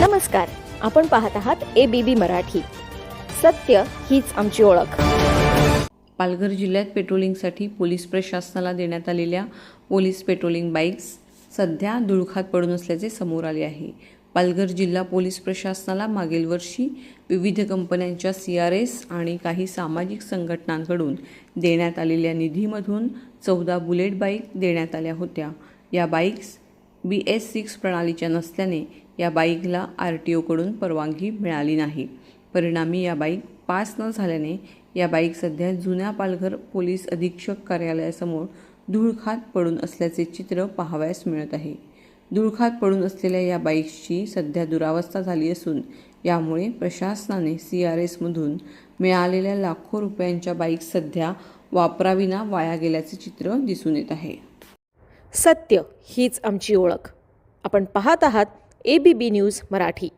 नमस्कार आपण पाहत आहात ए बी बी मराठी. सत्य हीच आमची ओळख. पालघर जिल्ह्यात पेट्रोलिंगसाठी पोलीस प्रशासनाला देण्यात आलेल्या पोलीस पेट्रोलिंग बाईक्स सध्या धुळखात पडून असल्याचे समोर आले आहे. पालघर जिल्हा पोलीस प्रशासनाला मागील वर्षी विविध कंपन्यांच्या सी आर एस आणि काही सामाजिक संघटनांकडून देण्यात आलेल्या निधीमधून चौदा बुलेट बाईक देण्यात आल्या होत्या. या बाईक्स बी एस सिक्स प्रणालीच्या नसल्याने या बाईकला आर टी ओकडून परवानगी मिळाली नाही. परिणामी या बाईक पास न झाल्याने या बाईक सध्या जुन्या पालघर पोलीस अधीक्षक कार्यालयासमोर धूळखात पडून असल्याचे चित्र पाहावयास मिळत आहे. धूळखात पडून असलेल्या या बाईक्सची सध्या दुरावस्था झाली असून यामुळे प्रशासनाने सी आर एसमधून मिळालेल्या लाखो रुपयांच्या बाईक सध्या वापराविना वाया गेल्याचे चित्र दिसून येत आहे. सत्य हीच आमची ओळख. आपण पाहत आहात A B B news Marathi